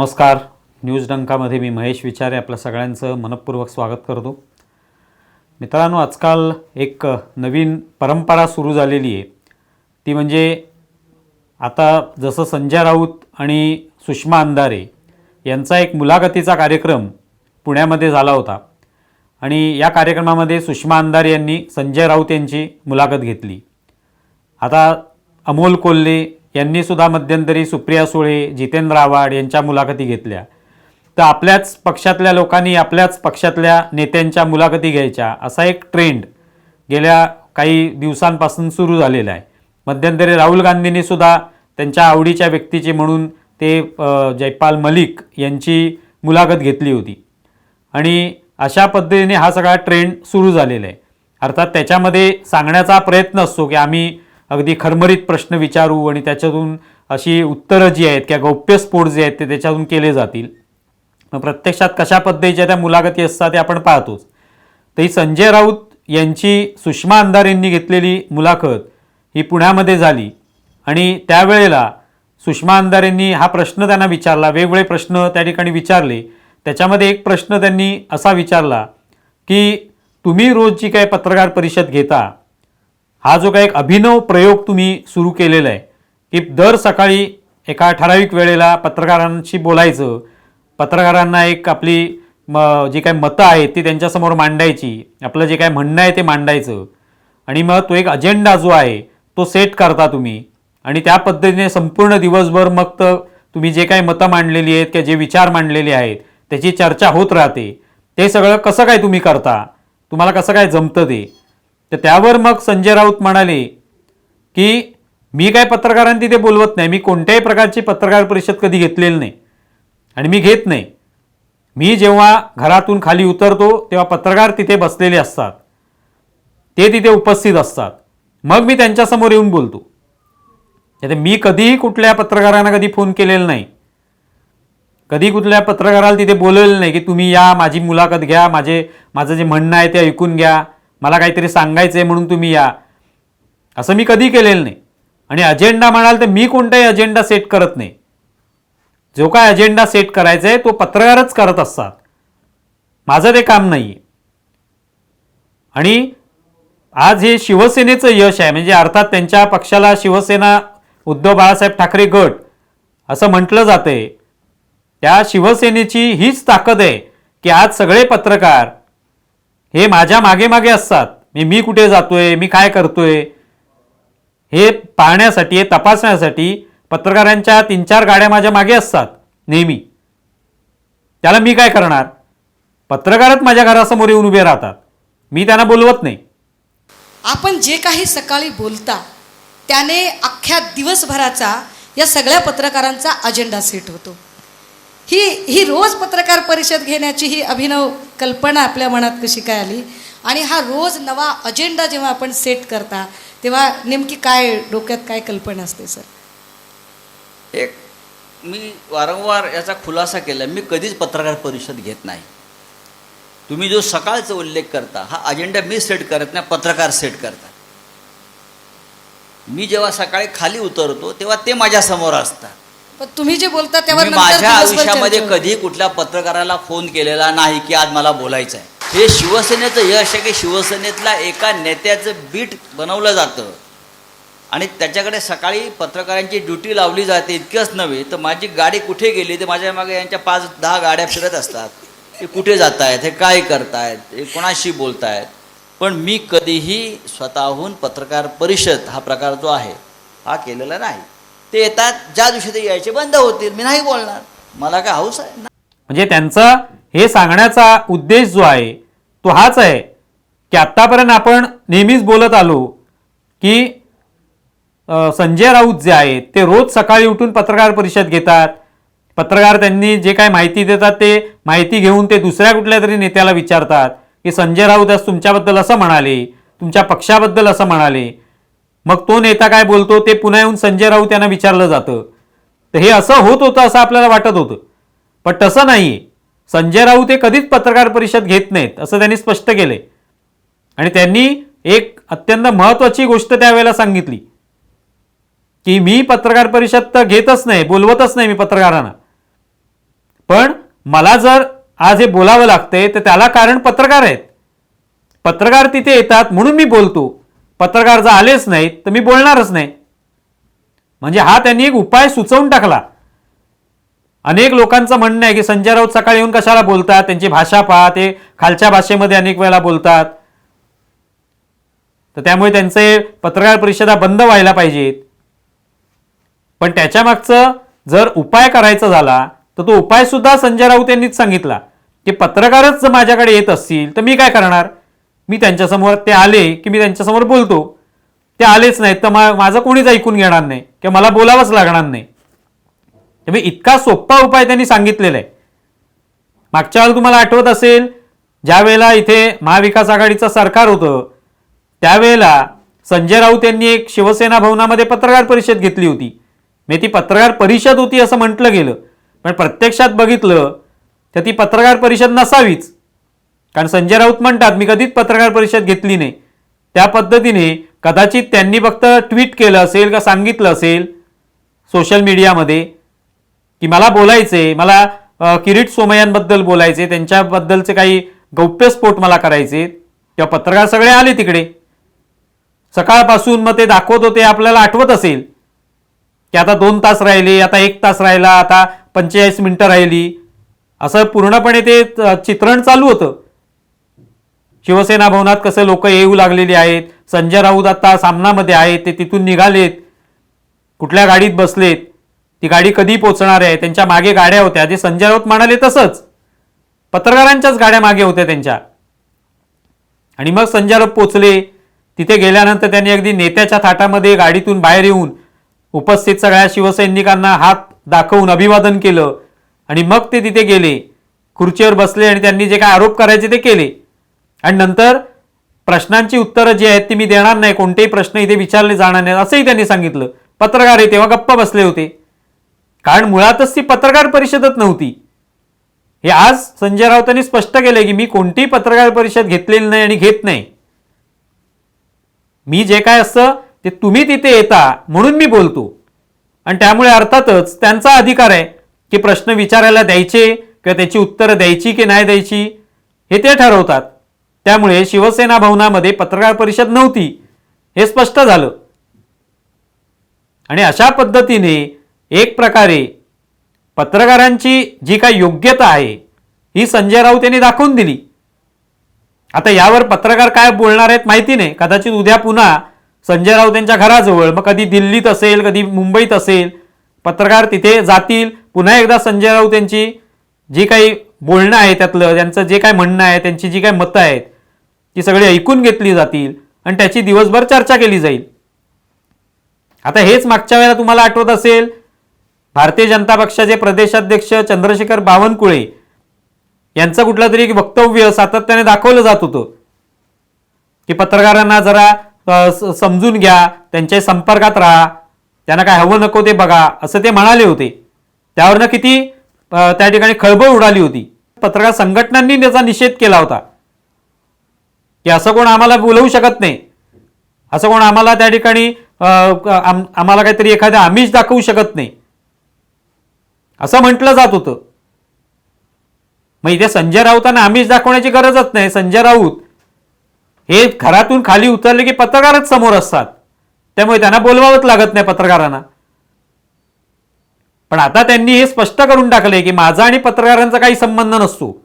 नमस्कार. न्यूज डंकामध्ये मी महेश विचारे आपल्या सगळ्यांचं मनपूर्वक स्वागत करतो. मित्रांनो आजकाल एक नवीन परंपरा सुरू झालेली आहे. ती म्हणजे आता जसं संजय राऊत आणि सुषमा अंधारे यांचा एक मुलाखतीचा कार्यक्रम पुण्यामध्ये झाला होता. आणि या कार्यक्रमामध्ये सुषमा अंधारे यांनी संजय राऊत यांची मुलाखत घेतली. आता अमोल कोल्हे यांनी सुद्धा मध्यंतरी सुप्रिया सुळे जितेंद्र आव्हाड यांच्या मुलाखती घेतल्या. तर आपल्याच पक्षातल्या लोकांनी आपल्याच पक्षातल्या नेत्यांच्या मुलाखती घ्यायच्या असा एक ट्रेंड गेल्या काही दिवसांपासून सुरू झालेला आहे. मध्यंतरी राहुल गांधींनी सुद्धा त्यांच्या आवडीच्या व्यक्तीची म्हणून ते जयपाल मलिक यांची मुलाखत घेतली होती. आणि अशा पद्धतीने हा सगळा ट्रेंड सुरू झालेला आहे. अर्थात त्याच्यामध्ये सांगण्याचा प्रयत्न असतो की आम्ही अगदी खरमरीत प्रश्न विचारू आणि त्याच्यातून अशी उत्तरं जी आहेत किंवा गौप्यस्फोट जे आहेत ते त्याच्यातून केले जातील. मग प्रत्यक्षात कशा पद्धतीच्या त्या मुलाखती असतात ते आपण पाहतोच. तर ही संजय राऊत यांची सुषमा अंधारेंनी घेतलेली मुलाखत ही पुण्यामध्ये झाली. आणि त्यावेळेला सुषमा अंधारेंनी हा प्रश्न त्यांना विचारला वेगवेगळे प्रश्न त्या ठिकाणी विचारले. त्याच्यामध्ये एक प्रश्न त्यांनी असा विचारला की तुम्ही रोज जी काय पत्रकार परिषद घेता हा जो काही एक अभिनव प्रयोग तुम्ही सुरू केलेला आहे की दर सकाळी एका ठराविक वेळेला पत्रकारांशी बोलायचं पत्रकारांना एक आपली म जी काही मतं आहेत ती त्यांच्यासमोर मांडायची आपलं जे काय म्हणणं आहे ते मांडायचं. आणि मग तो एक अजेंडा जो आहे तो सेट करता तुम्ही. आणि त्या पद्धतीने संपूर्ण दिवसभर मग तर तुम्ही जे काही मतं मांडलेली आहेत किंवा जे विचार मांडलेले आहेत त्याची चर्चा होत राहते. ते सगळं कसं काय तुम्ही करता? तुम्हाला कसं काय जमतं ते? तर त्यावर मग संजय राऊत म्हणाले की मी काय पत्रकारांनी तिथे बोलवत नाही. मी कोणत्याही प्रकारची पत्रकार परिषद कधी घेतलेली नाही. आणि मी घेत नाही. मी जेव्हा घरातून खाली उतरतो तेव्हा पत्रकार तिथे बसलेले असतात. ते तिथे उपस्थित असतात. मग मी त्यांच्यासमोर येऊन बोलतो. आता मी कधीही कुठल्या पत्रकारांना कधी फोन केलेला नाही. कधी कुठल्या पत्रकाराला तिथे बोलवलेलं नाही की तुम्ही या माझी मुलाखत घ्या माझे माझं जे म्हणणं आहे ते ऐकून घ्या. मला काहीतरी सांगायचं आहे म्हणून तुम्ही या. असं मी कधी केलेलं नाही. आणि अजेंडा म्हणाल तर मी कोणताही अजेंडा सेट करत नाही. जो काय अजेंडा सेट करायचा आहे तो पत्रकारच करत असतात. माझं ते काम नाही आणि आज हे शिवसेनेचं यश आहे म्हणजे अर्थात त्यांच्या पक्षाला शिवसेना उद्धव बाळासाहेब ठाकरे गट असं म्हटलं जातंय. त्या शिवसेनेची हीच ताकद आहे की आज सगळे पत्रकार हे माझ्या मागे मागे असतात. मी मी कुठे जातोय? मी काय करतोय? हे पाहण्यासाठी हे तपासण्यासाठी पत्रकारांच्या तीन चार गाड्या माझ्या मागे असतात नेहमी. त्याला मी काय करणार? पत्रकारच माझ्या घरासमोर येऊन उभे राहतात. मी त्यांना बोलवत नाही. आपण जे काही सकाळी बोलता त्याने अख्ख्या दिवसभराचा या सगळ्या पत्रकारांचा अजेंडा सेट होतो. ही ही रोज पत्रकार परिषद घेण्याची ही अभिनव कल्पना आपल्या मनात कशी काय आली? आणि हा रोज नवा अजेंडा जेव्हा आपण सेट करता तेव्हा नेमकी काय डोक्यात काय कल्पना असते सर? एक मी वारंवार याचा खुलासा केला मी कधीच पत्रकार परिषद घेत नाही. तुम्ही जो सकाळचा उल्लेख करता हा अजेंडा मी सेट करत नाही पत्रकार सेट करतात. मी जेव्हा सकाळी खाली उतरतो तेव्हा ते माझ्यासमोर असतात. पण तुम्ही जे बोलता तेव्हा मी नंतर माझ्या दिवसभर आयुष्यामध्ये चर्चा होते. कधी कुठल्या पत्रकाराला फोन केलेला नाही की आज मला बोलायचं आहे हे शिवसेनेचं यश आहे की शिवसेनेतल्या एका नेत्याचं बीट बनवलं जातं. आणि त्याच्याकडे सकाळी पत्रकारांची ड्युटी लावली जाते इतकंच नव्हे तर माझी गाडी कुठे गेली? तर माझ्या मागे यांच्या पाच दहा गाड्या फिरत असतात. ते कुठे जात आहेत हे काय करतायत? हे कोणाशी बोलतायत? पण मी कधीही स्वतःहून पत्रकार परिषद हा प्रकार जो आहे हा केलेला नाही. ते येतात ज्या दिवशी ते यायचे बंद होतील. मी नाही बोलणार. मला काय हौस आहे? ना म्हणजे त्यांचा हे सांगण्याचा उद्देश जो आहे तो हाच आहे की आत्तापर्यंत आपण नेहमीच बोलत आलो की संजय राऊत जे आहेत ते रोज सकाळी उठून पत्रकार परिषद घेतात. पत्रकार त्यांनी जे काय माहिती देतात ते माहिती घेऊन ते दुसऱ्या कुठल्या तरी नेत्याला विचारतात की संजय राऊत आज तुमच्याबद्दल असं म्हणाले तुमच्या पक्षाबद्दल असं म्हणाले. मग तो नेता काय बोलतो? ते पुन्हा येऊन संजय राऊत यांना विचारलं जातं. तर हे असं होत होतं असं आपल्याला वाटत होतं. पण तसं नाही संजय राऊत हे कधीच पत्रकार परिषद घेत नाहीत असं त्यांनी स्पष्ट केलंय. आणि त्यांनी एक अत्यंत महत्त्वाची गोष्ट त्यावेळेला सांगितली. की मी पत्रकार परिषद तर घेतच नाही बोलवतच नाही मी पत्रकारांना. पण मला जर आज हे बोलावं लागतंय तर त्याला कारण पत्रकार आहेत. पत्रकार तिथे येतात म्हणून मी बोलतो. पत्रकार जर आलेच नाहीत तर मी बोलणारच नाही. म्हणजे हा त्यांनी एक उपाय सुचवून टाकला. अनेक लोकांचं म्हणणं आहे की संजय राऊत सकाळी येऊन कशाला बोलतात? त्यांची भाषा पहा ते खालच्या भाषेमध्ये अनेक वेळेला बोलतात. तर त्यामुळे त्यांचे पत्रकार परिषदा बंद व्हायला पाहिजेत. पण त्याच्या मागचं जर उपाय करायचा झाला तर तो उपाय सुद्धा संजय राऊत यांनीच सांगितला की पत्रकारच जर माझ्याकडे येत असतील तर मी काय करणार? मी त्यांच्यासमोर ते आले की मी त्यांच्यासमोर बोलतो. ते आलेच नाहीत तर मा माझं कोणीच ऐकून घेणार नाही किंवा मला बोलावंच लागणार नाही. त्यामुळे इतका सोपा उपाय त्यांनी सांगितलेला आहे. मागच्या वेळेला तुम्हाला आठवत असेल ज्या वेळेला इथे महाविकास आघाडीचं सरकार होतं त्यावेळेला संजय राऊत यांनी एक शिवसेना भवनामध्ये पत्रकार परिषद घेतली होती. मी ती पत्रकार परिषद होती असं म्हटलं गेलं. पण प्रत्यक्षात बघितलं तर ती पत्रकार परिषद नसावीच. कारण संजय राऊत म्हणतात मी कधीच पत्रकार परिषद घेतली नाही. त्या पद्धतीने कदाचित त्यांनी फक्त ट्विट केलं असेल का सांगितलं असेल सोशल मीडियामध्ये की मला बोलायचे मला किरीट सोमय्यांबद्दल बोलायचे त्यांच्याबद्दलचे काही गौप्यस्फोट मला करायचे तेव्हा पत्रकार सगळे आले तिकडे. सकाळपासून मग ते दाखवत होते आपल्याला आठवत असेल की आता दोन तास राहिले आता एक तास राहिला आता पंचेचाळीस मिनिटं राहिली. असं पूर्णपणे ते चित्रण चालू होतं. शिवसेना भवनात कसे लोक येऊ लागलेली आहेत संजय राऊत आता सामनामध्ये आहेत ते तिथून निघालेत कुठल्या गाडीत बसलेत ती गाडी कधी पोचणार आहे त्यांच्या मागे गाड्या होत्या जे संजय राऊत म्हणाले तसंच. पत्रकारांच्याच गाड्या मागे होत्या त्यांच्या. आणि मग संजय राऊत पोचले तिथे गेल्यानंतर त्यांनी अगदी नेत्याच्या थाटामध्ये गाडीतून बाहेर येऊन उपस्थित सगळ्या शिवसैनिकांना हात दाखवून अभिवादन केलं. आणि मग ते तिथे गेले खुर्चीवर बसले आणि त्यांनी जे काय आरोप करायचे ते केले. आणि नंतर प्रश्नांची उत्तरं जी आहेत ती मी देणार नाही. कोणतेही प्रश्न इथे विचारले जाणार नाहीत असंही त्यांनी सांगितलं. पत्रकार हे तेव्हा गप्प बसले होते. कारण मुळातच ती पत्रकार परिषदच नव्हती. हे आज संजय राऊतांनी स्पष्ट केलंय की मी कोणतीही पत्रकार परिषद घेतलेली नाही आणि घेत नाही. मी जे काय असतं ते तुम्ही तिथे येता म्हणून मी बोलतो. आणि त्यामुळे अर्थातच त्यांचा अधिकार आहे की प्रश्न विचारायला द्यायचे किंवा त्याची उत्तरं द्यायची की नाही द्यायची हे ते ठरवतात. त्यामुळे शिवसेना भवनामध्ये पत्रकार परिषद नव्हती हे स्पष्ट झालं. आणि अशा पद्धतीने एक प्रकारे पत्रकारांची जी काही योग्यता आहे ही संजय राऊत यांनी दाखवून दिली. आता यावर पत्रकार काय बोलणार आहेत माहिती नाही. कदाचित उद्या पुन्हा संजय राऊत यांच्या घराजवळ मग कधी दिल्लीत असेल कधी मुंबईत असेल पत्रकार तिथे जातील. पुन्हा एकदा संजय राऊत यांची जी काही बोलणं आहे त्यातलं त्यांचं जे काय म्हणणं आहे त्यांची जी काही मतं आहेत ती सगळी ऐकून घेतली जातील आणि त्याची दिवसभर चर्चा केली जाईल. आता हेच मागच्या वेळेला तुम्हाला आठवत असेल भारतीय जनता पक्षाचे प्रदेशाध्यक्ष चंद्रशेखर बावनकुळे यांचं कुठलं तरी एक वक्तव्य सातत्याने दाखवलं जात होतं. की पत्रकारांना जरा समजून घ्या त्यांच्या संपर्कात राहा त्यांना काय हवं नको ते बघा असं ते म्हणाले होते. त्यावरनं किती त्या ठिकाणी खळबळ उडाली होती. पत्रकार संघटनांनी त्याचा निषेध केला होता. की असं कोण आम्हाला बोलवू शकत नाही. असं कोण आम्हाला त्या ठिकाणी आम्हाला काहीतरी एखाद्या आमिष दाखवू शकत नाही. असं म्हटलं जात होतं. मग इथे संजय राऊतांना आमिष दाखवण्याची गरजच नाही. संजय राऊत हे घरातून खाली उतरले की पत्रकारच समोर असतात. त्यामुळे त्यांना बोलवावंच लागत नाही पत्रकारांना. पण आता त्यांनी हे स्पष्ट करून टाकले की माझा आणि पत्रकारांचा काही संबंध नसतो.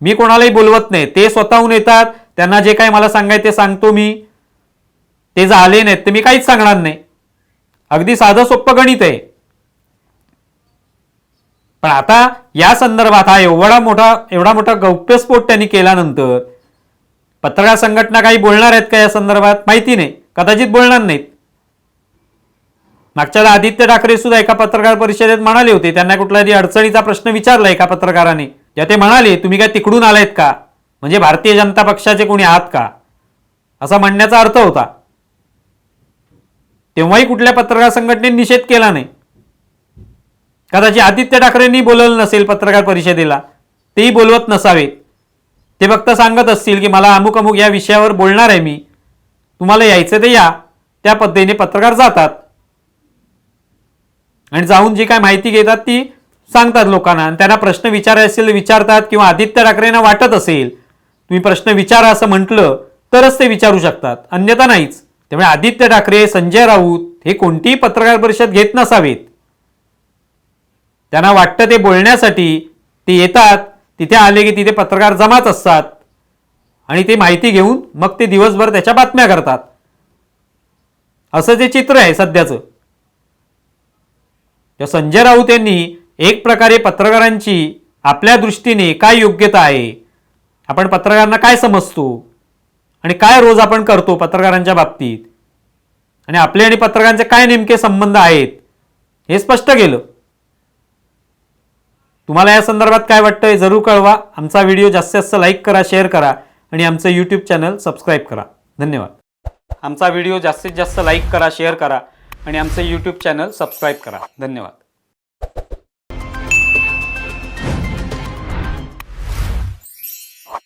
मी कोणालाही बोलवत नाही. ते स्वतःहून येतात त्यांना जे काही मला सांगायचं ते सांगतो मी. ते जर आले नाहीत तर मी काहीच सांगणार नाही. अगदी साधं सोपं गणित आहे. पण आता या संदर्भात हा एवढा मोठा एवढा मोठा गौप्यस्फोट त्यांनी केल्यानंतर पत्रकार संघटना काही बोलणार आहेत का या संदर्भात? माहिती नाही. कदाचित बोलणार नाहीत. मागच्या आदित्य ठाकरे सुद्धा एका पत्रकार परिषदेत म्हणाले होते त्यांना कुठला तरी अडचणीचा प्रश्न विचारला एका पत्रकाराने. त्या ते म्हणाले तुम्ही काय तिकडून आलायत का? म्हणजे भारतीय जनता पक्षाचे कोणी आहात का? असा म्हणण्याचा अर्थ होता. तेव्हाही कुठल्या पत्रकार संघटनेने निषेध केला नाही. कदाचित आदित्य ठाकरेंनी बोलवलं नसेल पत्रकार परिषदेला तेही बोलवत नसावेत ते फक्त सांगत असतील की मला अमुक अमुक या विषयावर बोलणार आहे मी. तुम्हाला यायचं ते या. त्या पद्धतीने पत्रकार जातात. आणि जाऊन जी काय माहिती घेतात ती सांगतात लोकांना. आणि त्यांना प्रश्न विचारायचे असेल विचारतात किंवा आदित्य ठाकरेंना वाटत असेल तुम्ही प्रश्न विचारा असं म्हटलं तरच ते विचारू शकतात. अन्यथा नाहीच. त्यामुळे आदित्य ठाकरे संजय राऊत हे कोणतीही पत्रकार परिषद घेत नसावेत. त्यांना वाटतं ते बोलण्यासाठी ते येतात तिथे आले की तिथे पत्रकार जमाच असतात. आणि ते माहिती घेऊन मग ते दिवसभर त्याच्या बातम्या करतात. असं जे चित्र आहे सध्याचं. संजय राऊत यांनी एक प्रकारे पत्रकारांची आपल्या दृष्टीने काय योग्यता आहे? आपण पत्रकारांना काय समजतो? आणि काय रोज आपण करतो पत्रकारांच्या बाबतीत? आणि आपले आणि पत्रकारांचे काय नेमके संबंध आहेत? हे स्पष्ट केलं. तुम्हाला या संदर्भात काय वाटतंय जरूर कळवा. आमचा व्हिडिओ जास्तीत जास्त लाईक करा शेअर करा आणि आमचं यूट्यूब चॅनल सबस्क्राईब करा. धन्यवाद. आमचा व्हिडिओ जास्तीत जास्त लाईक करा शेअर करा आणि आमचं यूट्यूब चॅनल सबस्क्राईब करा. धन्यवाद.